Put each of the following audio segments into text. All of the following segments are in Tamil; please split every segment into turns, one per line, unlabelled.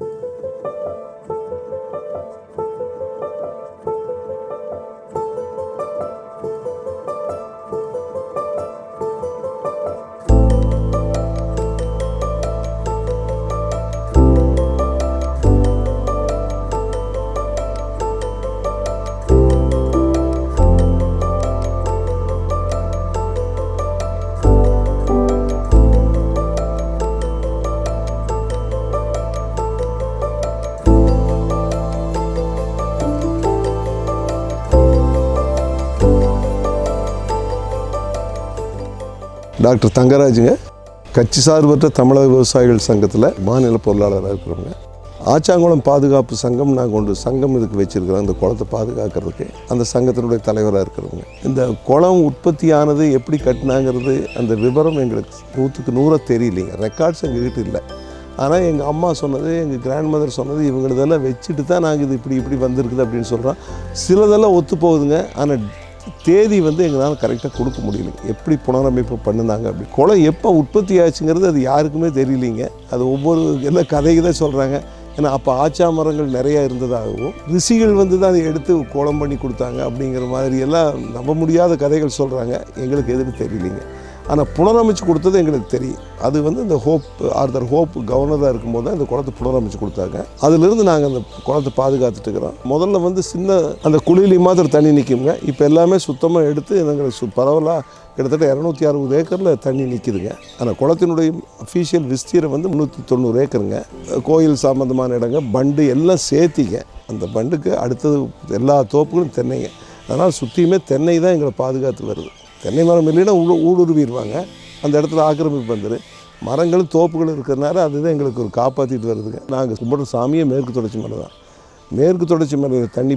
you. டாக்டர் தங்கராஜுங்க கட்சி சார்பற்ற தமிழக விவசாயிகள் சங்கத்தில் மாநில பொருளாளராக இருக்கிறவங்க. ஆச்சாங்குளம் பாதுகாப்பு சங்கம் நாங்கள் ஒன்று சங்கம் இதுக்கு வச்சுருக்கிறோம். அந்த குளத்தை பாதுகாக்கிறதுக்கு அந்த சங்கத்தினுடைய தலைவராக இருக்கிறவங்க. இந்த குளம் உற்பத்தியானது எப்படி கட்டினாங்கிறது அந்த விவரம் எங்களுக்கு நூற்றுக்கு நூறாக தெரியலைங்க. ரெக்கார்ட்ஸ் எங்ககிட்ட இல்லை. ஆனால் எங்கள் அம்மா சொன்னது எங்கள் கிராண்ட் மதர் சொன்னது இவங்களதெல்லாம் வச்சுட்டு தான் நாங்கள் இது இப்படி இப்படி வந்திருக்குது அப்படின்னு சொல்கிறோம் சிலதெல்லாம் ஒத்து போகுதுங்க. ஆனால் தேதி வந்து எங்களால் கரெக்டாக கொடுக்க முடியல. எப்படி புனரமைப்பு பண்ணுனாங்க அப்படி. குளம் எப்போ உற்பத்தி ஆச்சுங்கிறது அது யாருக்குமே தெரியலிங்க. அது ஒவ்வொரு எல்லாம் கதைக்கு தான் சொல்கிறாங்க ஏன்னா அப்போ ஆச்சா மரங்கள் நிறையா இருந்ததாகவும் ரிஷிகள் வந்து தான் அதை எடுத்து குளம் பண்ணி கொடுத்தாங்க அப்படிங்கிற மாதிரி எல்லாம் நம்ப முடியாத கதைகள் சொல்கிறாங்க எங்களுக்கு எதுன்னு தெரியலிங்க. ஆனால் புனரமைச்சு கொடுத்தது எங்களுக்கு தெரியும். அது வந்து இந்த ஹோப் ஆர்தர் ஹோப் கவர்னராக இருக்கும்போது தான் இந்த குளத்தை புனரமைச்சு கொடுத்தாங்க. அதிலிருந்து நாங்கள் அந்த குளத்தை பாதுகாத்துட்டு இருக்கிறோம். முதல்ல வந்து சின்ன அந்த குழியிலையும் மாத்திரம் தண்ணி நிற்குங்க இப்போ எல்லாமே சுத்தமாக எடுத்து எங்களுக்கு சு பரவலாக கிட்டத்தட்ட இரநூத்தி அறுபது ஏக்கரில் தண்ணி நிற்கிதுங்க ஆனால் குளத்தினுடைய அஃபீஷியல் விஸ்தீரம் வந்து முந்நூற்றி தொண்ணூறு ஏக்கருங்க. கோயில் சம்மந்தமான இடங்க பண்டு எல்லாம் சேர்த்திங்க. அந்த பண்டுக்கு அடுத்தது எல்லா தோப்புகளும் தென்னைங்க. அதனால் சுற்றியுமே தென்னை தான் எங்களை பாதுகாத்து வருது. தென்னை மரம் இல்லைன்னா ஊடு ஊடுருவிடுவாங்க. அந்த இடத்துல ஆக்கிரமிப்பு வந்துடும் மரங்களும் தோப்புகளும் இருக்கிறதுனால அதுதான் எங்களுக்கு ஒரு காப்பாற்றிட்டு வருதுங்க நாங்கள் கும்பிட்ற சாமியே மேற்கு தொடர்ச்சி மலை தான். மேற்கு தொடர்ச்சி மலையில் தண்ணி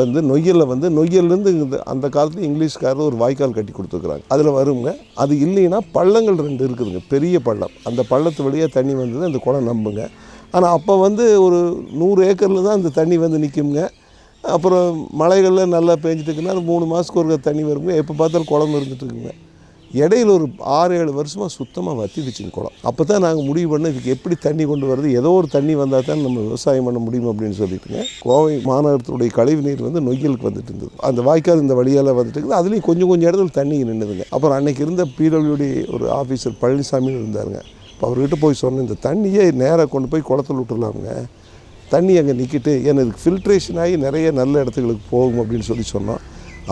வந்து நொய்யலில் வந்து நொய்யல்லேருந்து இந்த அந்த காலத்தில் இங்கிலீஷ்காரர் ஒரு வாய்க்கால் கட்டி கொடுத்துருக்குறாங்க. அதில் வருங்க. அது இல்லைன்னா பள்ளங்கள் ரெண்டு இருக்குதுங்க. பெரிய பள்ளம். அந்த பள்ளத்து வழியாக தண்ணி வந்தது அந்த குளம் நம்புங்க. ஆனால் அப்போ வந்து ஒரு நூறு ஏக்கரில் தான் அந்த தண்ணி வந்து நிற்குங்க அப்புறம் மலைகளில் நல்லா பேஞ்சிட்டுக்குன்னா அது மூணு மாதத்துக்கு ஒரு தண்ணி வரும்போது எப்போ பார்த்தாலும் குளம் இருந்துட்டுருக்குங்க. இடையில ஒரு ஆறு ஏழு வருஷமாக சுத்தமாக வத்திடுச்சுங்க குளம். அப்போ தான் நாங்கள் முடிவு பண்ண இதுக்கு எப்படி தண்ணி கொண்டு வரது ஏதோ ஒரு தண்ணி வந்தால் தான் நம்ம விவசாயம் பண்ண முடியும் அப்படின்னு சொல்லிட்டுங்க கோவை மாநகரத்துடைய கழிவு நீர் வந்து நொய்யலுக்கு வந்துட்டு இருந்தது. அந்த வாய்க்கால் இந்த வழியால் வந்துட்டு இருக்குது. அதுலேயும் கொஞ்சம் கொஞ்சம் இடத்துல தண்ணி நின்றுதுங்க அப்புறம் அன்றைக்கி இருந்த பிடபிள்யூடி ஒரு ஆஃபீஸர் பழனிசாமின்னு இருந்தாருங்க. இப்போ அவர்கிட்ட போய் சொன்னேன் இந்த தண்ணியை நேராக கொண்டு போய் குளத்துல விட்டுலாமுங்க தண்ணி அங்கே நிற்கிட்டு ஏன்னா இதுக்கு ஃபில்ட்ரேஷன் ஆகி நிறைய நல்ல இடத்துங்களுக்கு போகும் அப்படின்னு சொல்லி சொன்னோம்.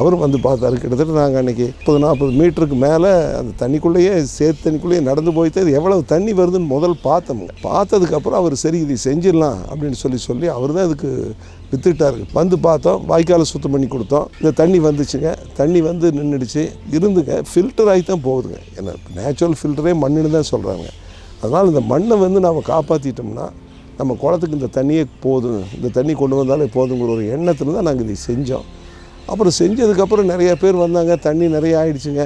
அவரும் வந்து பார்த்தாரு. கிட்டத்தட்ட நாங்கள் அன்றைக்கி முப்பது நாற்பது மீட்டருக்கு மேலே அந்த தண்ணிக்குள்ளேயே சேத்து தண்ணிக்குள்ளேயே நடந்து போயிட்டு எவ்வளவு தண்ணி வருதுன்னு முதல் பார்த்தோமுங்க பார்த்ததுக்கப்புறம் அவர் சரி இதை செஞ்சிடலாம் அப்படின்னு சொல்லி சொல்லி அவர் தான் இதுக்கு வித்துட்டாரு வந்து பார்த்தோம். வாய்க்காலை சுத்தம் பண்ணி கொடுத்தோம். இந்த தண்ணி வந்துச்சுங்க. தண்ணி வந்து நின்றுடுச்சு இருந்துங்க. ஃபில்டர் ஆகி தான் போகுதுங்க. ஏன்னா நேச்சுரல் ஃபில்டரே மண்ணுன்னு தான் சொல்கிறாங்க அதனால் இந்த மண்ணை வந்து நாம் காப்பாற்றிட்டோம்னா நம்ம குளத்துக்கு இந்த தண்ணியே போதும். இந்த தண்ணி கொண்டு வந்தாலே போதுங்கிற ஒரு எண்ணத்தில் தான் நாங்கள் இதை செஞ்சோம். அப்புறம் செஞ்சதுக்கப்புறம் நிறைய பேர் வந்தாங்க. தண்ணி நிறைய ஆயிடுச்சுங்க.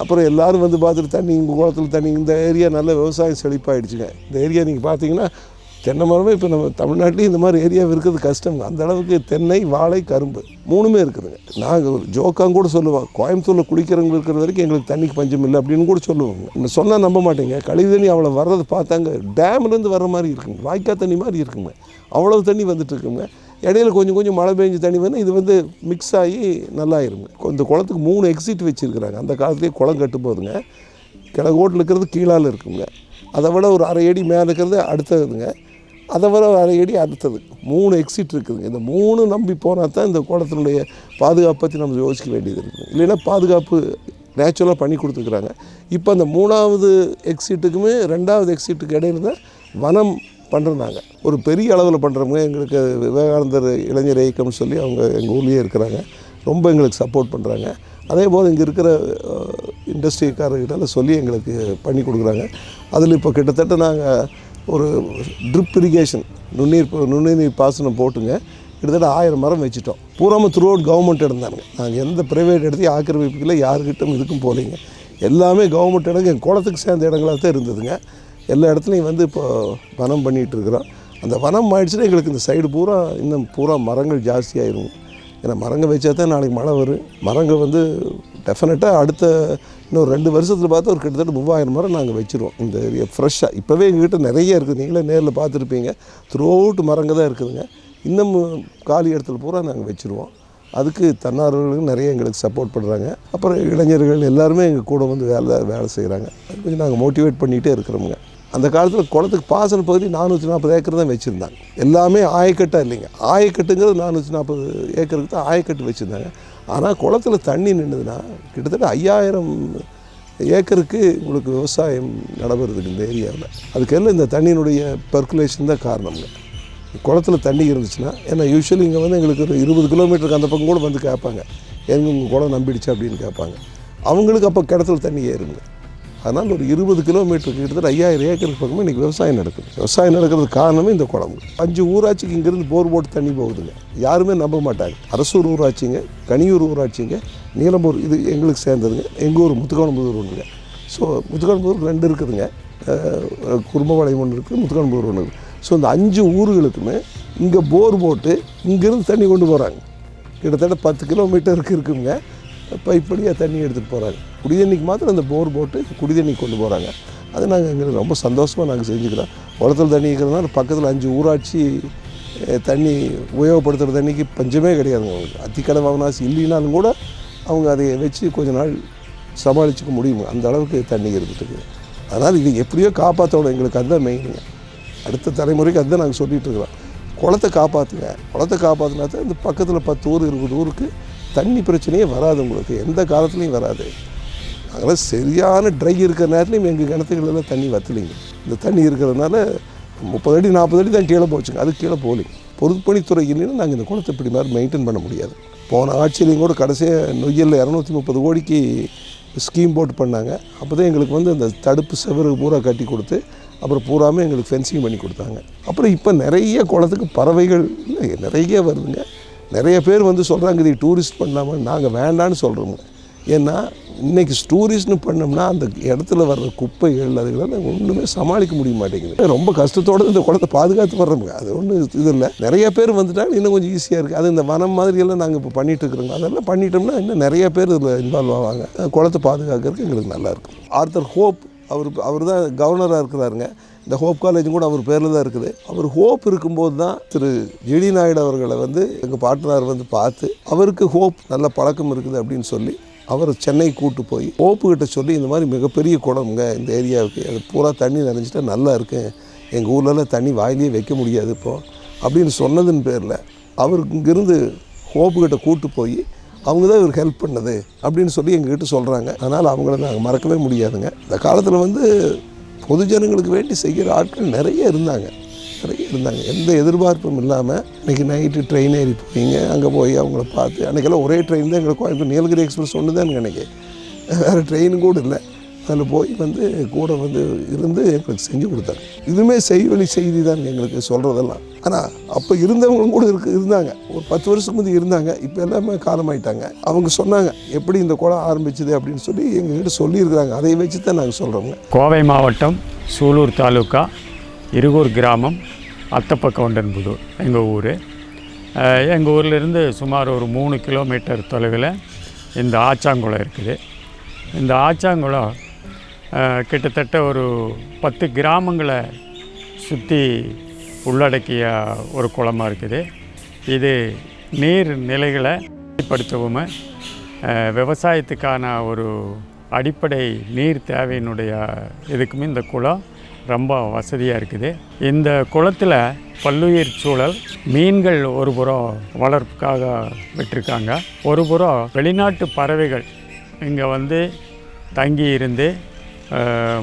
அப்புறம் எல்லாரும் வந்து பார்த்துட்டு தண்ணி இங்கே குளத்துல தண்ணி இந்த ஏரியா நல்ல விவசாயம் செழிப்பாயிடுச்சுங்க. இந்த ஏரியா நீங்கள் பார்த்தீங்கன்னா தென்னை மரமே இப்போ நம்ம தமிழ்நாட்டிலையும் இந்த மாதிரி ஏரியாவில் இருக்கிறது கஷ்டம். அந்த அளவுக்கு தென்னை வாழை கரும்பு மூணுமே இருக்குதுங்க. நாங்கள் ஒரு ஜோக்காங்க கூட சொல்லுவோம். கோயம்புத்தூரில் குளிக்கிறவங்க இருக்கிற வரைக்கும் எங்களுக்கு தண்ணிக்கு பஞ்சம் இல்லை அப்படின்னு கூட சொல்லுவாங்க. இன்னும் சொன்னால் நம்ப மாட்டேங்க. கழிவு தண்ணி அவ்வளோ வர்றதை பார்த்தாங்க. டேம்லேருந்து வர்ற மாதிரி இருக்குங்க. வாய்க்கால் தண்ணி மாதிரி இருக்குங்க. அவ்வளவு தண்ணி வந்துட்டு இருக்குங்க. இடையில கொஞ்சம் கொஞ்சம் மழை பெஞ்சு தண்ணி வந்து இது வந்து மிக்ஸ் ஆகி நல்லாயிருங்க. இந்த குளத்துக்கு மூணு எக்ஸிட் வச்சுருக்குறாங்க. அந்த காலத்துலேயே குளம் கட்டும்போதுங்க. கிழக்கோட்டில் இருக்கிறது கீழால் இருக்குங்க. அதை விட ஒரு அரை அடி மேலே இருக்கிறது அடுத்ததுங்க. அதை வர ஒரு அரை அடுத்தது. மூணு எக்ஸிட் இருக்குதுங்க. இந்த மூணு நம்பி போனால் தான் இந்த குளத்தினுடைய பாதுகாப்பு பற்றி நம்ம யோசிக்க வேண்டியது இருக்குது இல்லைன்னா பாதுகாப்பு நேச்சுரலாக பண்ணி கொடுத்துருக்குறாங்க. இப்போ அந்த மூணாவது எக்ஸிட்டுக்குமே ரெண்டாவது எக்ஸிட்டுக்கு இடையில தான் வனம் பண்ணுறாங்க ஒரு பெரிய அளவில் பண்ணுறவங்க எங்களுக்கு விவேகானந்தர் இளைஞர் இயக்கம்னு சொல்லி அவங்க எங்கள் ஊர்லேயே இருக்கிறாங்க. ரொம்ப எங்களுக்கு சப்போர்ட் பண்ணுறாங்க அதே போல் இங்கே இருக்கிற இண்டஸ்ட்ரிக்காரர்கிட்ட சொல்லி எங்களுக்கு பண்ணி கொடுக்குறாங்க. அதில் இப்போ கிட்டத்தட்ட நாங்கள் ஒரு ட்ரிப் இரிகேஷன் நுண்ணீர் ப- நுண்ணுநீர் பாசனம் போட்டுங்க. கிட்டத்தட்ட ஆயிரம் மரம் வச்சுட்டோம். பூராமல் த்ரூ அவுட் கவர்மெண்ட் இருந்தாங்க நாங்கள் எந்த ப்ரைவேட் இடத்தையும் ஆக்கிரமிப்புக்கில் யாருக்கிட்டும் இதுக்கும் போகலைங்க. எல்லாமே கவர்மெண்ட் இடங்க எங்கள் குளத்துக்கு சேர்ந்த இடங்களாக தான் இருந்ததுங்க. எல்லா இடத்துலையும் வந்து இப்போ வனம் பண்ணிகிட்டு இருக்கிறோம். அந்த வனம் ஆயிடுச்சுன்னா எங்களுக்கு இந்த சைடு பூரா இன்னும் பூரா மரங்கள் ஜாஸ்தியாயிரும் ஏன்னா மரங்கள் வச்சா தான் நாளைக்கு மழை வரும். மரங்கள் வந்து டெஃபினட்டாக அடுத்த இன்னும் ரெண்டு வருஷத்தில் பார்த்தா ஒரு கிட்டத்தட்ட மூவாயிரம் மரம் நாங்கள் வச்சுருவோம். இந்த ஏரியா ஃப்ரெஷ்ஷாக இப்போவே எங்ககிட்ட நிறைய இருக்குது நீங்களே நேரில் பார்த்துருப்பீங்க. த்ரூ அவுட் மரங்க தான் இருக்குதுங்க. இன்னும் காலி இடத்துல பூரா நாங்கள் வச்சுருவோம். அதுக்கு தன்னார்வலர்களும் நிறைய எங்களுக்கு சப்போர்ட் பண்ணுறாங்க அப்புறம் இளைஞர்கள் எல்லாருமே எங்கள் கூட வந்து வேலை வேலை செய்கிறாங்க அது கொஞ்சம் நாங்கள் மோட்டிவேட் பண்ணிகிட்டே இருக்கிறோமுங்க. அந்த காலத்தில் குளத்துக்கு பாசன பகுதி நானூற்றி நாற்பது ஏக்கர் தான் வச்சுருந்தாங்க. எல்லாமே ஆயக்கட்டாக இல்லைங்க. ஆயக்கட்டுங்கிறது நானூற்றி நாற்பது ஏக்கருக்கு தான் ஆயக்கட்டு வச்சுருந்தாங்க. ஆனால் குளத்துல தண்ணி நின்றுதுன்னா கிட்டத்தட்ட ஐயாயிரம் ஏக்கருக்கு உங்களுக்கு விவசாயம் நடைபெறதுக்கு இந்த ஏரியாவில். அதுக்கெல்லாம் இந்த தண்ணியினுடைய பர்குலேஷன் தான் காரணம்ங்க. குளத்துல தண்ணி இருந்துச்சுன்னா ஏன்னா யூஸ்வலி இங்கே வந்து எங்களுக்கு ஒரு இருபது கிலோமீட்டருக்கு அந்த பக்கம் கூட வந்து கேட்பாங்க. எங்க உங்கள் குளம் நம்பிடுச்சு அப்படின்னு கேட்பாங்க. அவங்களுக்கு அப்போ கிணத்துல தண்ணி ஏறுங்க. அதனால் ஒரு இருபது கிலோமீட்டருக்கு கிட்டத்தட்ட ஐயாயிரம் ஏக்கருக்கு பக்கமாக இன்றைக்கி விவசாயம் நடக்குது. விவசாயம் நடக்கிறதுக்கு காரணமே இந்த குளம். அஞ்சு ஊராட்சிக்கு இங்கேருந்து போர் போட்டு தண்ணி போகுதுங்க. யாருமே நம்ப மாட்டாங்க. அரசூர் ஊராட்சிங்க கனியூர் ஊராட்சிங்க நீலம்பூர் இது எங்களுக்கு சேர்ந்ததுங்க. எங்கள் ஊர் முத்துக்கோணம்புதூர் ஒன்றுங்க. ஸோ முத்துக்கோணம்புதூர் ரெண்டு இருக்குதுங்க. குடும்பவாளையம் குடும்பபாளையம் ஒன்று இருக்குது முத்துக்கோணம்புதூர் ஒன்று இருக்குது. ஸோ இந்த அஞ்சு ஊர்களுக்குமே இங்கே போர் போட்டு இங்கேருந்து தண்ணி கொண்டு போகிறாங்க. கிட்டத்தட்ட பத்து கிலோமீட்டருக்கு இருக்குங்க. பைப்படியாக தண்ணி எடுத்துகிட்டு போகிறாங்க. குடிதண்ணிக்கு மாத்திரம் அந்த போர் போட்டு குடிதண்ணி கொண்டு போகிறாங்க அது நாங்கள் எங்களுக்கு ரொம்ப சந்தோஷமாக நாங்கள் செஞ்சுக்கிறோம். குளத்துல தண்ணி இருக்கிறதுனால பக்கத்தில் அஞ்சு ஊராட்சி தண்ணி உபயோகப்படுத்துகிற தண்ணிக்கு பஞ்சமே கிடையாதுங்க அவங்களுக்கு. அத்திக்கடை வாங்கினாசி இல்லைனாலும் கூட அவங்க அதை வச்சு கொஞ்ச நாள் சமாளிச்சுக்க முடியும். அந்த அளவுக்கு தண்ணி இருந்துட்டு அதனால் இது எப்படியோ காப்பாற்றணும் எங்களுக்கு அதுதான் மெயினுங்க அடுத்த தலைமுறைக்கு அதுதான் நாங்கள் சொல்லிட்டு இருக்கிறோம். குளத்தை காப்பாற்றுங்க குளத்தை காப்பாற்றினா தான் இந்த பக்கத்தில் பத்து ஊர் இருபது ஊருக்கு தண்ணி பிரச்சனையே வராது உங்களுக்கு. எந்த காலத்துலேயும் வராது. அதனால் சரியான ட்ரை இருக்கிற நேரத்துலையும் எங்கள் கிணத்துகளெல்லாம் தண்ணி வத்தலைங்க. இந்த தண்ணி இருக்கிறதுனால முப்பது அடி நாற்பது அடி தான் கீழே போச்சுங்க. அது கீழே போகலைங்க. பொதுப்பணித்துறை இல்லைன்னா நாங்கள் இந்த குளத்தை இப்படி மாதிரி மெயின்டைன் பண்ண முடியாது. போன ஆட்சியிலையும் கூட கடைசியாக நொய்யலில் இரநூத்தி முப்பது கோடிக்கு ஸ்கீம் போட்டு பண்ணாங்க. அப்போ தான் எங்களுக்கு வந்து அந்த தடுப்பு செவரு பூரா கட்டி கொடுத்து அப்புறம் பூராமே எங்களுக்கு ஃபென்சிங் பண்ணி கொடுத்தாங்க. அப்புறம் இப்போ நிறைய குளத்துக்கு பறவைகள் இல்லை, நிறைய வருதுங்க. நிறைய பேர் வந்து சொல்கிறாங்க இது டூரிஸ்ட் பண்ணாமல் நாங்கள் வேண்டான்னு சொல்கிறோம் ஏன்னா இன்றைக்கி ஸ்டோரிஸ்னு பண்ணோம்னா அந்த இடத்துல வர்ற குப்பைகள் அதுக்கெல்லாம் ஒன்றுமே சமாளிக்க முடிய மாட்டேங்குது. ரொம்ப கஷ்டத்தோடு இந்த குளத்தை பாதுகாத்து வர்றோம். அது ஒன்றும் இது இல்லை. நிறைய பேர் வந்துட்டாங்க இன்னும் கொஞ்சம் ஈஸியாக இருக்குது அது இந்த வனம் மாதிரியெல்லாம் நாங்கள் இப்போ பண்ணிகிட்டு இருக்கிறோங்க. அதெல்லாம் பண்ணிட்டோம்னா இன்னும் நிறைய பேர் இதில் இன்வால்வ் ஆவாங்க. குளத்தை பாதுகாக்கிறதுக்கு எங்களுக்கு நல்லாயிருக்கும் ஆர்த்தர் ஹோப் அவர் அவர் தான் கவர்னராக இருக்கிறாருங்க. இந்த ஹோப் காலேஜும் கூட அவர் பேரில் தான் இருக்குது. அவர் ஹோப் இருக்கும்போது தான் திரு ஜெடி நாயுடு அவர்களை வந்து எங்கள் பாட்டனார் வந்து பார்த்து அவருக்கு ஹோப் நல்ல பழக்கம் இருக்குது அப்படின்னு சொல்லி அவர் சென்னை கூட்டு போய் ஓப்புக்கிட்ட சொல்லி இந்த மாதிரி மிகப்பெரிய குளம்ங்க இந்த ஏரியாவுக்கு. அது பூரா தண்ணி நிறைஞ்சிட்டா நல்லா இருக்கு. எங்கள் ஊர்லலாம் தண்ணி வாயிலேயே வைக்க முடியாது இப்போது அப்படின்னு சொன்னதின் பேரில் அவர் இங்கேருந்து ஓப்புக்கிட்ட கூட்டு போய் அவங்க தான் இவருக்கு ஹெல்ப் பண்ணது அப்படின்னு சொல்லி எங்ககிட்ட சொல்கிறாங்க அதனால் அவங்கள நாங்கள் மறக்கவே முடியாதுங்க. இந்த காலத்தில் வந்து பொதுஜனங்களுக்கு வேண்டி செய்கிற ஆட்கள் நிறைய இருந்தாங்க. நிறைய இருந்தாங்க. எந்த எதிர்பார்ப்பும் இல்லாமல் இன்றைக்கி நைட்டு ட்ரெயின் ஏறி போவீங்க அங்கே போய் அவங்கள பார்த்து அன்றைக்கெல்லாம் ஒரே ட்ரெயின் தான் எங்களுக்கு கோயம்புத்தூர் நீலகிரி எக்ஸ்பிரஸ் ஒன்று தான் அன்றைக்கி வேறு ட்ரெயின் கூட இல்லை. அதில் போய் வந்து கூட வந்து இருந்து எங்களுக்கு செஞ்சு கொடுத்தாங்க. இதுவுமே செய்வழி செய்தி தான் எங்களுக்கு சொல்கிறதெல்லாம் ஆனால் அப்போ இருந்தவங்களும் கூட இருக்கு இருந்தாங்க. ஒரு பத்து வருஷத்துக்கு முந்தைய இருந்தாங்க. இப்போ எல்லாமே காலமாயிட்டாங்க. அவங்க சொன்னாங்க எப்படி இந்த குளம் ஆரம்பிச்சது? அப்படின்னு சொல்லி எங்ககிட்ட சொல்லியிருக்கிறாங்க. அதை வச்சு தான் நாங்கள் சொல்கிறோங்க
கோவை மாவட்டம் சூலூர் தாலுக்கா இருகூர் கிராமம் அத்தப்பக்கவுண்டன்புதூர் எங்கள் ஊர். எங்கள் ஊர்லேருந்து சுமார் ஒரு மூணு கிலோமீட்டர் தொலைவில் இந்த ஆச்சாங்குளம் இருக்குது. இந்த ஆச்சாங்குளம் கிட்டத்தட்ட ஒரு பத்து கிராமங்களை சுற்றி உள்ளடக்கிய ஒரு குளமாக இருக்குது. இது நீர் நிலைகளை படுத்தவும் விவசாயத்துக்கான ஒரு அடிப்படை நீர் தேவையினுடைய இதுக்குமே இந்த குளம் ரொம்ப வசதியாக இருக்குது. இந்த குளத்தில் பல்லுயிர் சூழல் மீன்கள் ஒரு புறம் வளர்ப்புக்காக விட்டுருக்காங்க. ஒரு புறம் வெளிநாட்டு பறவைகள் இங்கே வந்து தங்கி இருந்து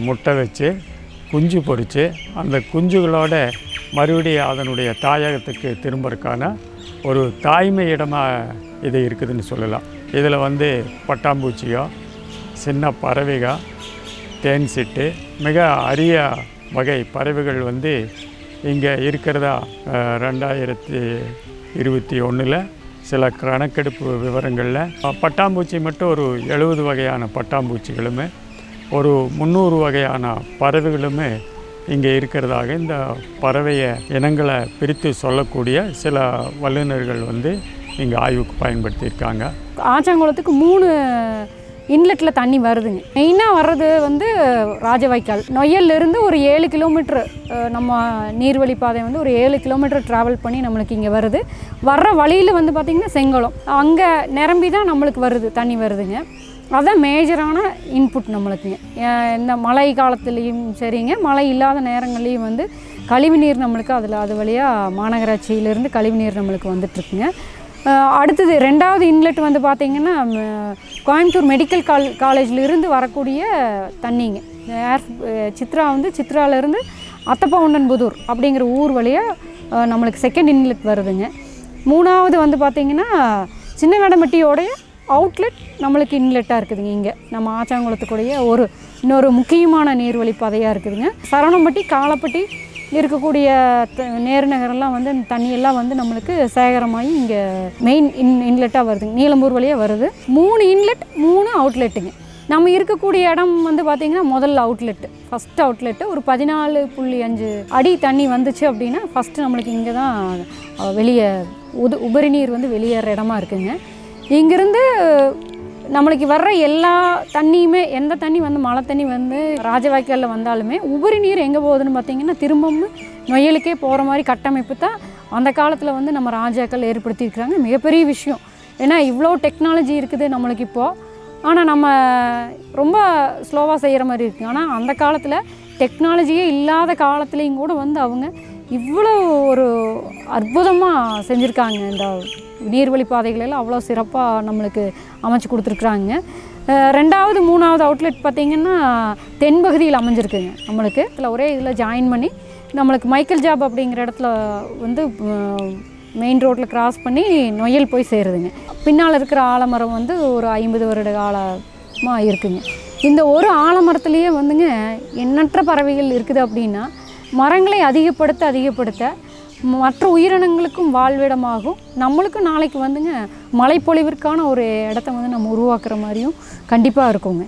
முட்டை வச்சு குஞ்சு பொறித்து அந்த குஞ்சுகளோட மறுபடியும் அதனுடைய தாயகத்துக்கு திரும்புறக்கான ஒரு தாய்மை இடமாக இது இருக்குதுன்னு சொல்லலாம். இதில் வந்து பட்டாம்பூச்சியோ சின்ன பறவைகள் தேன் சிட்டு மிக அரிய வகை பறவைகள் வந்து இங்கே இருக்கிறதா? ரெண்டாயிரத்தி இருபத்தி ஒன்றில் சில கணக்கெடுப்பு விவரங்களில். பட்டாம்பூச்சி மட்டும் ஒரு எழுபது வகையான பட்டாம்பூச்சிகளுமே ஒரு முந்நூறு வகையான பறவைகளுமே இங்கே இருக்கிறதாக இந்த பறவைய இனங்களை பிரித்து சொல்லக்கூடிய சில வல்லுநர்கள் வந்து இங்கே ஆய்வுக்கு பயன்படுத்தியிருக்காங்க.
ஆச்சாங்குளத்துக்கு மூணு இன்லெட்டில் தண்ணி வருதுங்க. மெயினாக வர்றது வந்து ராஜவாய்க்கால் நொய்யல்லேருந்து ஒரு ஏழு கிலோமீட்ரு நம்ம நீர்வழி பாதை வந்து ஒரு ஏழு கிலோமீட்டர் ட்ராவல் பண்ணி நம்மளுக்கு இங்கே வருது. வர்ற வழியில் வந்து பார்த்திங்கன்னா செங்கலம். அங்கே நிரம்பி தான் நம்மளுக்கு வருது தண்ணி வருதுங்க. அதுதான் மேஜரான இன்புட் நம்மளுக்குங்க. இந்த மழை காலத்துலேயும் சரிங்க. மழை இல்லாத நேரங்கள்லேயும் வந்து கழிவுநீர் நம்மளுக்கு அதில் அது வழியாக மாநகராட்சியிலேருந்து கழிவுநீர் நம்மளுக்கு வந்துட்டுருக்குங்க. அடுத்தது ரெண்டாவது இன்லெட் வந்து பார்த்திங்கன்னா கோயம்புத்தூர் மெடிக்கல் கால் காலேஜிலிருந்து வரக்கூடிய தண்ணிங்க. ஏர் சித்ரா வந்து சித்ராலேருந்து அத்தப்பவுண்டன்புதூர் அப்படிங்கிற ஊர் வழியாக நம்மளுக்கு செகண்ட் இன்லெட் வருதுங்க. மூணாவது வந்து பார்த்திங்கன்னா சின்ன கடமட்டியோடைய அவுட்லெட் நம்மளுக்கு இன்லெட்டாக இருக்குதுங்க இங்கே. நம்ம ஆச்சாங்குளத்துக்குடைய ஒரு இன்னொரு முக்கியமான நீர்வழி பாதையாக இருக்குதுங்க. சரவணம்பட்டி காலப்பட்டி இருக்கக்கூடிய த- நேரு வந்து அந்த தண்ணியெல்லாம் வந்து நம்மளுக்கு சேகரமாகி இங்கே மெயின் இன் இன்லெட்டாக வருதுங்க. நீலம்பூர் வழியாக வருது. மூணு இன்லெட் மூணு அவுட்லெட்டுங்க நம்ம இருக்கக்கூடிய இடம் வந்து பார்த்திங்கன்னா முதல் அவுட்லெட்டு ஃபஸ்ட் அவுட்லெட்டு ஒரு பதினாலு புள்ளி அஞ்சு அடி தண்ணி வந்துச்சு அப்படின்னா ஃபஸ்ட்டு நம்மளுக்கு இங்கே தான் வெளியே உது உபரி நீர் வந்து வெளியேற இடமா இருக்குங்க. இங்கேருந்து நம்மளுக்கு வர்ற எல்லா தண்ணியுமே எந்த தண்ணி வந்து மழை தண்ணி வந்து ராஜவாய்க்காலில் வந்தாலுமே உபரி நீர் எங்கே போகுதுன்னு பார்த்தீங்கன்னா திரும்பவும் நொயலுக்கே போகிற மாதிரி கட்டமைப்பு தான் அந்த காலத்தில் வந்து நம்ம ராஜாக்கள் ஏற்படுத்தியிருக்கிறாங்க. மிகப்பெரிய விஷயம். ஏன்னா இவ்வளோ டெக்னாலஜி இருக்குது நம்மளுக்கு இப்போது ஆனால் நம்ம ரொம்ப ஸ்லோவாக செய்கிற மாதிரி இருக்குது ஆனால் அந்த காலத்தில் டெக்னாலஜியே இல்லாத காலத்துலேயும் கூட வந்து அவங்க இவ்வளோ ஒரு அற்புதமாக செஞ்சுருக்காங்க இந்த நீர்வழி பாதைகளெல்லாம் அவ்வளோ சிறப்பாக நம்மளுக்கு அமைச்சு கொடுத்துருக்குறாங்க. ரெண்டாவது மூணாவது அவுட்லெட் பார்த்திங்கன்னா தென்பகுதியில் அமைஞ்சிருக்குங்க நம்மளுக்கு. இதில் ஒரே இதில் ஜாயின் பண்ணி நம்மளுக்கு மைக்கேல் ஜாப் அப்படிங்கிற இடத்துல வந்து மெயின் ரோட்டில் கிராஸ் பண்ணி நொயல் போய் சேருதுங்க. பின்னால் இருக்கிற ஆலமரம் வந்து ஒரு ஐம்பது வருட காலமாக இருக்குங்க. இந்த ஒரு ஆலமரத்துலேயே வந்துங்க எண்ணற்ற பறவைகள் இருக்குது அப்படின்னா மரங்களை அதிகப்படுத்த அதிகப்படுத்த மற்ற உயிரினங்களுக்கும் வாழ்விடமாகும். நம்மளுக்கும் நாளைக்கு வந்துங்க மழைப்பொழிவிற்கான ஒரு இடத்த வந்து நம்ம உருவாக்குற மாதிரியும் கண்டிப்பாக இருக்குங்க.